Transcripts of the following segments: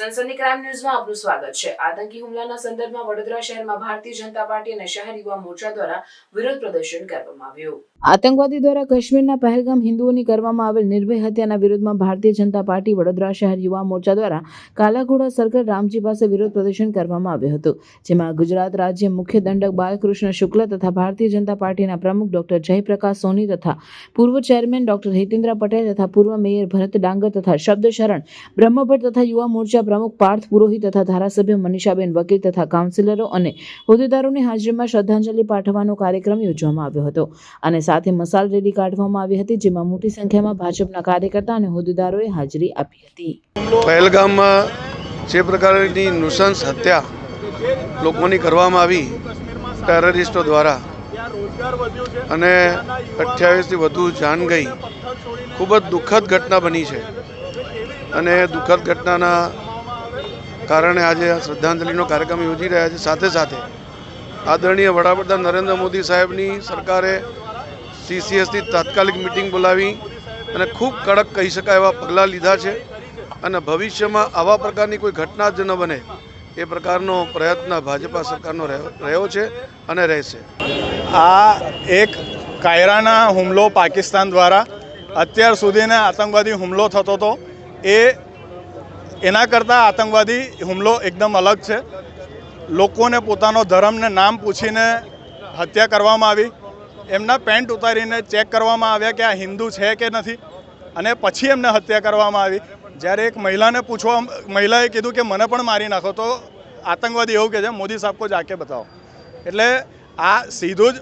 સનસની crime ન્યૂઝમાં આપનું સ્વાગત છે. આતંકી હુમલાના સંદર્ભમાં વડોદરા શહેરમાં ભારતીય જનતા પાર્ટી અને શહેર યુવા મોરચા દ્વારા વિરોધ પ્રદર્શન કરવામાં આવ્યું. આતંકવાદી દ્વારા કાશ્મીરના પહેલગામ હિન્દુઓની કરવામાં આવેલ નિર્ભય હત્યાના વિરોધમાં ભારતીય જનતા પાર્ટી, વડોદરા શહેર યુવા મોરચા દ્વારા કાલાઘોડા સર્કલ રામજી પાસે વિરોધ પ્રદર્શન કરવામાં આવ્યું હતું, જેમાં ગુજરાત રાજ્ય મુખ્ય દંડક બાલકૃષ્ણ શુક્લ તથા ભારતીય જનતા પાર્ટીના પ્રમુખ ડોક્ટર જયપ્રકાશ સોની તથા પૂર્વ ચેરમેન ડોક્ટર હિતેન્દ્ર પટેલ તથા પૂર્વ મેયર ભરત ડાંગર તથા શબ્દ શરણ બ્રહ્મભટ્ટ તથા યુવા મોરચા પ્રમુખ પાર્થ પુરોહિત તથા ધારાસભ્ય મનીષાબેન વકીલ તથા કાઉન્સિલરો અને હોદ્દેદારોની હાજરીમાં શ્રદ્ધાંજલિ પાઠવવાનો કાર્યક્રમ યોજવામાં આવ્યો હતો. અને સાથે મસાલ રેલી કાઢવામાં આવી હતી, જેમાં મોટી સંખ્યામાં ભાજપના કાર્યકર્તા અને હોદ્દેદારોએ હાજરી આપી હતી. પહેલગામમાં જે પ્રકારની નુસંસ હત્યા લોકોની કરવામાં આવી ટેરરિસ્ટો દ્વારા અને અઠ્યાવીસથી વધુ જાન ગઈ, ખૂબ જ દુઃખદ ઘટના બની છે. અને દુઃખદ ઘટનાના કારણે આજે આ શ્રદ્ધાંજલિનો કાર્યક્રમ યોજી રહ્યા છે. સાથે સાથે આદરણીય વડાપ્રધાન નરેન્દ્ર મોદી સાહેબની સરકારે સીસીએસની તાત્કાલિક મિટિંગ બોલાવી અને ખૂબ કડક કહી શકાય એવા પગલાં લીધા છે અને ભવિષ્યમાં આવા પ્રકારની કોઈ ઘટના જ ન બને એ પ્રકારનો પ્રયત્ન ભાજપા સરકારનો રહ્યો છે અને રહેશે. આ એક કાયરાના હુમલો પાકિસ્તાન દ્વારા અત્યાર સુધીને આતંકવાદી હુમલો થતો હતો. એ એના કરતાં આતંકવાદી હુમલો એકદમ અલગ છે. લોકોને પોતાનો ધર્મને નામ પૂછીને હત્યા કરવામાં આવી. એમના પેન્ટ ઉતારીને ચેક કરવામાં આવ્યા કે આ હિન્દુ છે કે નથી અને પછી એમને હત્યા કરવામાં આવી. જ્યારે એક મહિલાને પૂછવા, મહિલાએ કીધું કે મને પણ મારી નાખો. તો આતંકવાદી એવું કહે છે, મોદી સાહેબ કો જાકે બતાવો. એટલે આ સીધું જ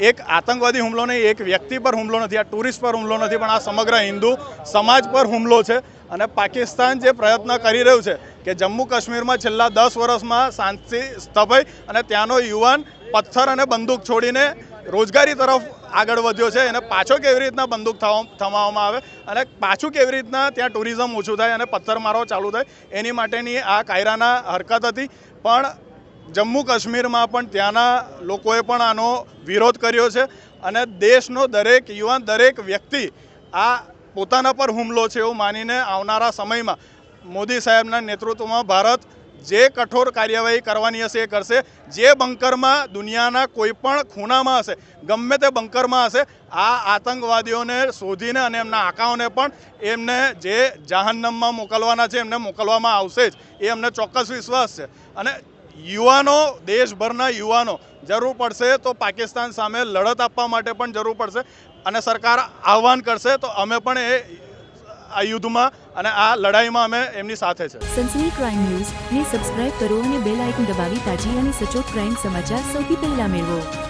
એક આતંકવાદી હુમલો નહીં, એક વ્યક્તિ પર હુમલો નથી, આ ટુરિસ્ટ પર હુમલો નથી, પણ આ સમગ્ર હિન્દુ સમાજ પર હુમલો છે અને પાકિસ્તાન જે પ્રયત્ન કરી રહ્યું છે કે જમ્મુ કાશ્મીરમાં છેલ્લા દસ વર્ષમાં શાંતિ સ્થપાઈ અને ત્યાંનો યુવાન પથ્થર અને બંદૂક છોડીને રોજગારી તરફ આગળ વધ્યો છે. એને પાછો કેવી રીતના બંદૂક થવામાં આવે અને પાછું કેવી રીતના ત્યાં ટુરિઝમ ઓછું થાય અને પથ્થરમારો ચાલુ થાય, એની માટેની આ કાયરાના હરકત હતી. પણ જમ્મુ કાશ્મીરમાં પણ ત્યાંના લોકોએ પણ આનો વિરોધ કર્યો છે અને દેશનો દરેક યુવાન, દરેક વ્યક્તિ આ પોતાના પર હુમલો છે એવું માનીને આવનારા સમયમાં મોદી સાહેબના નેતૃત્વમાં ભારત જે કઠોર કાર્યવાહી કરવાની હશે એ કરશે. જે બંકરમાં દુનિયાના કોઈ પણ ખૂણામાં હશે, ગમે તે બંકરમાં હશે, આ આતંકવાદીઓને શોધીને અને એમના આંકાઓને પણ એમને જે જહાન્નમમાં મોકલવાના છે એમને મોકલવામાં આવશે જ. એ અમને ચોક્કસ વિશ્વાસ છે. અને યુવાનો, દેશભરના યુવાનો, જરૂર પડશે તો પાકિસ્તાન સામે લડત આપવા માટે પણ જરૂર પડશે અને સરકાર આહવાન કરશે તો અમે પણ એ આ યુદ્ધમાં અને આ લડાઈમાં અમે એમની સાથે છે. Sansani crime news. ને સબસ્ક્રાઇબ કરો અને બેલ આઇકન દબાવી તાજી અને સચોટ ક્રાઇમ સમાચાર સૌથી પહેલા મેળવો.